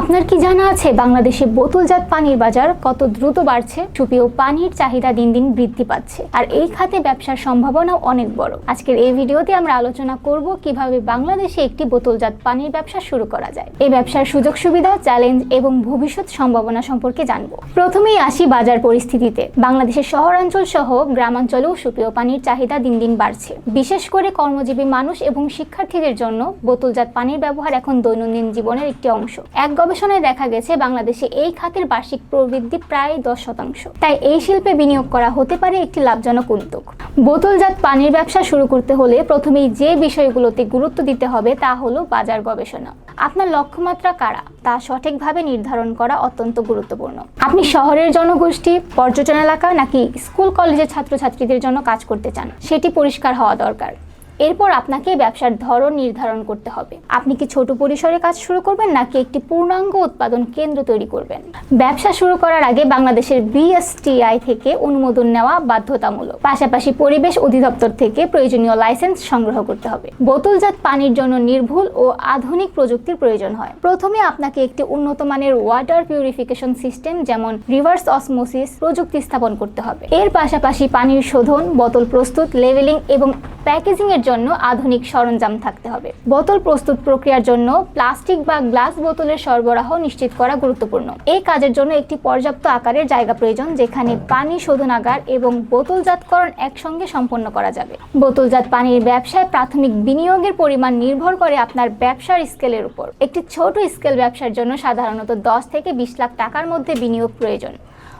আপনার কি জানা আছে বাংলাদেশে বোতলজাত পানির বাজার কত দ্রুত বাড়ছে? সুপেয় পানির চাহিদা দিন দিন বৃদ্ধি পাচ্ছে। আর এই খাতে ব্যবসার সম্ভাবনাও অনেক বড়। আজকের এই ভিডিওতে আমরা আলোচনা করব কীভাবে বাংলাদেশে একটি বোতলজাত পানির ব্যবসা শুরু করা যায়। এই ব্যবসার সুযোগ সুবিধা, চ্যালেঞ্জ এবং ভবিষ্যৎ সম্ভাবনা সম্পর্কে জানব। প্রথমেই আসি বাজার পরিস্থিতিতে। বাংলাদেশের শহরাঞ্চল সহ গ্রামাঞ্চলেও সুপেয় পানির চাহিদা দিন দিন বাড়ছে। বিশেষ করে কর্মজীবী মানুষ এবং শিক্ষার্থীদের জন্য বোতলজাত পানির ব্যবহার এখন দৈনন্দিন জীবনের একটি অংশ। এক গবেষণায় দেখা গেছে, বাংলাদেশে এই খাতের বার্ষিক প্রবৃদ্ধি প্রায় দশ শতাংশ। তাই এই শিল্পে বিনিয়োগ করা হতে পারে একটি লাভজনক উদ্যোগ। বোতলজাত পানির ব্যবসা শুরু করতে হলে প্রথমেই যে বিষয়গুলোতে গুরুত্ব দিতে হবে তা হলো বাজার গবেষণা। আপনার লক্ষ্যমাত্রা কারা? তা সঠিকভাবে নির্ধারণ করা অত্যন্ত গুরুত্বপূর্ণ। আপনি শহরের জনগোষ্ঠী, পর্যটন এলাকা নাকি স্কুল, কলেজের ছাত্রছাত্রীদের জন্য কাজ করতে চান? সেটি পরিষ্কার হওয়া দরকার। এরপর আপনাকে ব্যবসার ধরন নির্ধারণ করতে হবে। আপনি কি ছোট পরিসরে কাজ শুরু করবেন নাকি একটি পূর্ণাঙ্গ উৎপাদন কেন্দ্র তৈরি করবেন? ব্যবসা শুরু করার আগে বাংলাদেশের বিএসটিআই থেকে অনুমোদন নেওয়া বাধ্যতামূলক। পাশাপাশি পরিবেশ অধিদপ্তর থেকে প্রয়োজনীয় লাইসেন্স সংগ্রহ করতে হবে। বোতলজাত পানির জন্য নির্ভুল ও আধুনিক প্রযুক্তির প্রয়োজন হয়। প্রথমে আপনাকে একটি উন্নত মানের ওয়াটার পিউরিফিকেশন সিস্টেম যেমন রিভার্স অসমোসিস প্রযুক্তি স্থাপন করতে হবে। এর পাশাপাশি পানির শোধন, বোতল প্রস্তুত, লেভেলিং এবং প্যাকেজিং এর জন্য আধুনিক সরঞ্জাম থাকতে হবে। বোতল প্রস্তুত প্রক্রিয়ার জন্য প্লাস্টিক বা গ্লাস বোতলের সরবরাহ নিশ্চিত করা গুরুত্বপূর্ণ। এই কাজের জন্য একটি পর্যাপ্ত আকারের জায়গা প্রয়োজন, যেখানে পানি শোধনাগার এবং বোতলজাতকরণ একসঙ্গে সম্পন্ন করা যাবে। বোতলজাত পানির ব্যবসায় প্রাথমিক বিনিয়োগের পরিমাণ নির্ভর করে আপনার ব্যবসার স্কেলের উপর। একটি ছোট স্কেল ব্যবসার জন্য সাধারণত দশ থেকে বিশ লাখ টাকার মধ্যে বিনিয়োগ প্রয়োজন।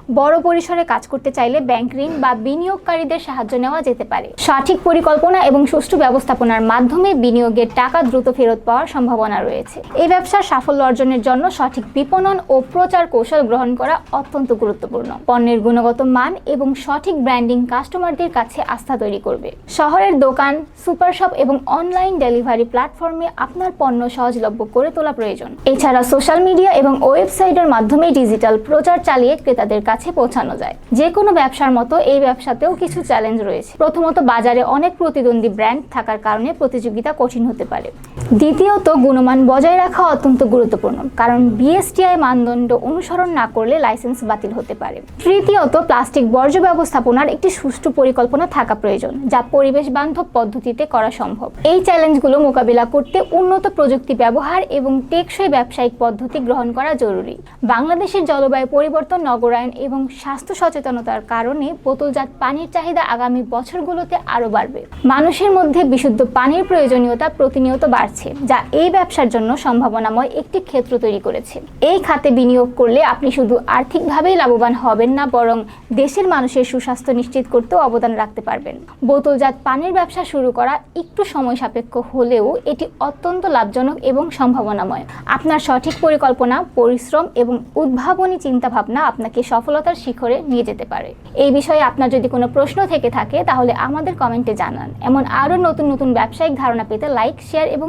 বড় পরিসরে কাজ করতে চাইলে ব্যাংক ঋণ বা বিনিয়োগকারীদের সাহায্য নেওয়া যেতে পারে। সঠিক পরিকল্পনা এবং সুষ্ঠু ব্যবস্থাপনার মাধ্যমে বিনিয়োগের টাকা দ্রুত ফেরত পাওয়ার সম্ভাবনা রয়েছে। এই ব্যবসার সাফল্য অর্জনের জন্য সঠিক বিপণন ও প্রচার কৌশল গ্রহণ করা অত্যন্ত গুরুত্বপূর্ণ। পণ্যের গুণগত মান এবং সঠিক ব্র্যান্ডিং কাস্টমারদের কাছে আস্থা তৈরি করবে। শহরের দোকান, সুপার শপ এবং অনলাইন ডেলিভারি প্ল্যাটফর্মে আপনার পণ্য সহজলভ্য করে তোলা প্রয়োজন। এছাড়া সোশ্যাল মিডিয়া এবং ওয়েবসাইটের মাধ্যমে ডিজিটাল প্রচার চালিয়ে ক্রেতাদের কাছে পৌঁছানো যায়। যে কোনো ব্যবসার মতো এই ব্যবসাতেও কিছু চ্যালেঞ্জ রয়েছে। প্রথমত বাজারে অনেক প্রতিদ্বন্দ্বী ব্র্যান্ড থাকার কারণে প্রতিযোগিতা কঠিন হতে পারে। দ্বিতীয়ত গুণমান বজায় রাখা অত্যন্ত গুরুত্বপূর্ণ, কারণ বিএসটিআই মানদণ্ড অনুসরণ না করলে লাইসেন্স বাতিল হতে পারে। তৃতীয়ত প্লাস্টিক বর্জ্য ব্যবস্থাপনার একটি সুষ্ঠু পরিকল্পনা থাকা প্রয়োজন, যা পরিবেশ বান্ধব পদ্ধতিতে করা সম্ভব। এই চ্যালেঞ্জগুলো মোকাবিলা করতে উন্নত প্রযুক্তি ব্যবহার এবং টেকসই ব্যবসায়িক পদ্ধতি গ্রহণ করা জরুরি। বাংলাদেশের জলবায়ু পরিবর্তন, নগরায়ন এবং স্বাস্থ্য সচেতনতার কারণে বোতলজাত পানির চাহিদা আগামী বছরগুলোতে আরও বাড়বে। মানুষের মধ্যে বিশুদ্ধ পানির প্রয়োজনীয়তা প্রতিনিয়ত বাড়ছে। যা এই ব্যবসার জন্য সম্ভাবনাময় একটি ক্ষেত্র তৈরি করেছে। এই খাতে বিনিয়োগ করলে আপনি শুধু আর্থিকভাবেই লাভবান হবেন না, বরং দেশের মানুষের সুস্বাস্থ্য নিশ্চিত করতেও অবদান রাখতে পারবেন। বোতলজাত পানির ব্যবসা শুরু করা একটু সময় সাপেক্ষ হলেও এটি অত্যন্ত লাভজনক এবং সম্ভাবনাময়। আপনার সঠিক পরিকল্পনা, পরিশ্রম এবং উদ্ভাবনী চিন্তাভাবনা আপনাকে সফলতার শিখরে নিয়ে যেতে পারে। এই বিষয়ে আপনার যদি কোনো প্রশ্ন থেকে থাকে, তাহলে আমাদের কমেন্টে জানান। এমন আরও নতুন নতুন ব্যবসায়িক ধারণা পেতে লাইক, শেয়ার এবং